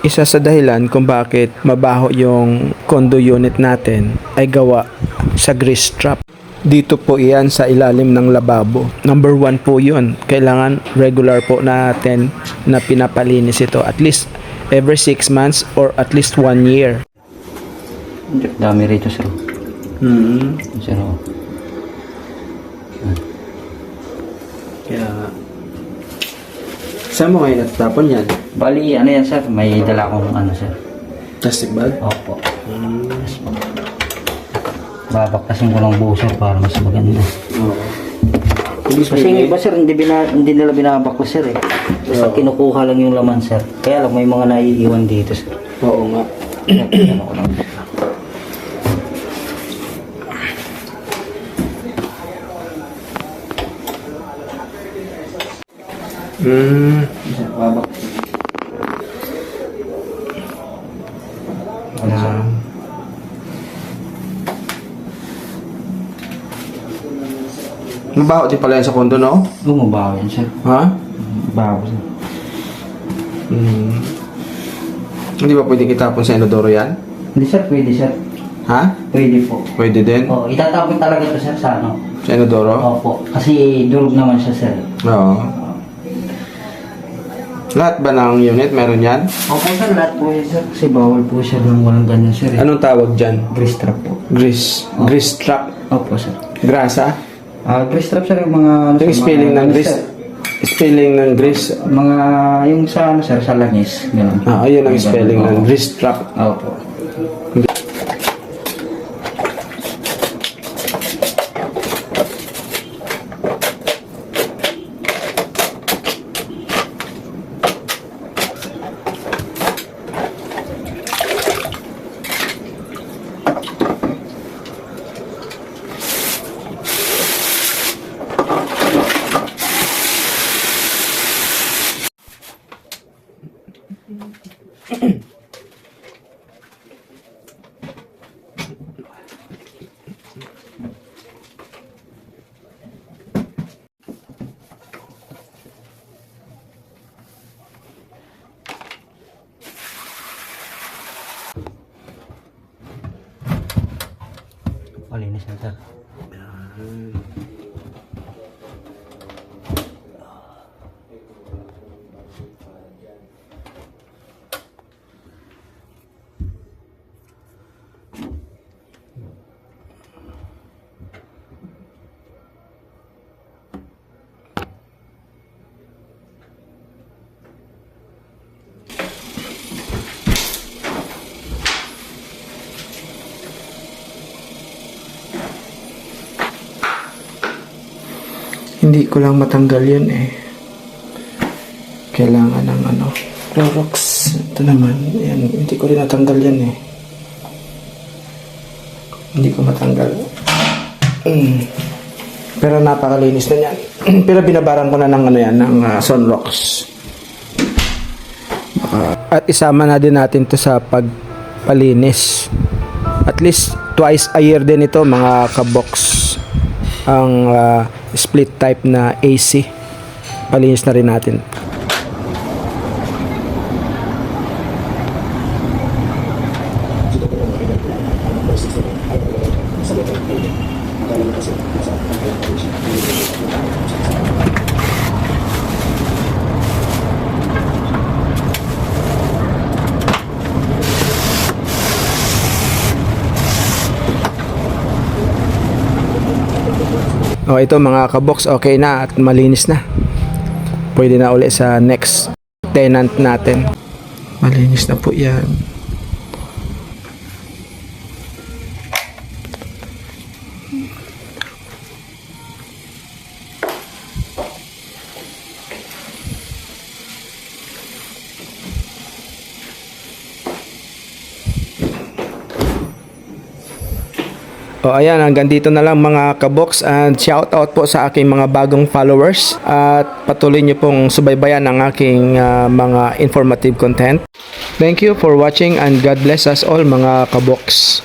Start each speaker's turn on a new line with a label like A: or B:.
A: isa sa dahilan kung bakit mabaho yung condo unit natin ay gawa sa grease trap. Dito po iyan sa ilalim ng lababo. Number one po yun. Kailangan regular po natin na pinapalinis ito. At least every 6 months or at least 1 year.
B: Dami rito, sir.
A: Hmm.
B: Sir, oh.
A: Kaya Saan mo ngayon natatapon yan?
B: Bali, ano yan, sir? May dala akong ano, sir.
A: Plastic bag?
B: Opo. Po. Babaktasin ko ng buo, sir, para mas maganda.
A: Oo. Hindi
B: Kasi yung iba, sir, hindi, bina, hindi nila binabakwas, sir, eh. Basta kinukuha lang yung laman, sir. Kaya lang, may mga naiiwan dito, sir.
A: Oo nga.
B: Ano ko lang.
A: Hmm.
B: Sir?
A: Mabaho din pala yan sa kondo, no?
B: Gumabaho yan, sir.
A: Ha?
B: Baho, sir.
A: Hmm. Hindi ba pwedeng itapon sa inodoro yan?
B: Hindi, sir. Pwede, sir.
A: Ha?
B: Pwede po.
A: Pwede din?
B: Oh, itatapon talaga to sir sa ano.
A: Sa inodoro?
B: Opo. Kasi durog naman siya sir.
A: Oo. Lahat ba ng unit meron yan?
B: Opo sir, lahat po yun sir. Kasi bawal po siya ng walang ganyan sir. Eh.
A: Anong tawag dyan?
B: Grease trap po.
A: Grease. Grease trap.
B: Opo sir.
A: Grasa?
B: Ah, grease trap sir yung mga... ano,
A: Yung
B: sir,
A: spelling
B: mga-
A: ng
B: ano,
A: grease.
B: sir,
A: Spelling ng grease.
B: Mga yung sa ano sir, sa langis. Ganun.
A: Ah, ayun ang spelling ng grease trap.
B: Opo. Malinis yan sir.
A: Hindi ko lang matanggal yun eh. Kailangan ng ano. Clorox. Ito naman. Yan. Hindi ko rin natanggal yan eh. Hindi ko matanggal. Mm. Pero napakalinis na yan. Pero binabaran ko na ng ano yan, ng uh, Sunrox. Baka- at isama na din natin to sa pagpalinis. At least twice a year din ito mga kabox ang ah, split type na AC. Palinis na rin natin. O ito mga kabox, okay na at malinis na. Pwede na uli sa next tenant natin. Malinis na po yan. O ayan, hanggang dito na lang mga kabox and shout out po sa aking mga bagong followers at patuloy niyo pong subaybayan ang aking ah, mga informative content. Thank you for watching and God bless us all mga kabox.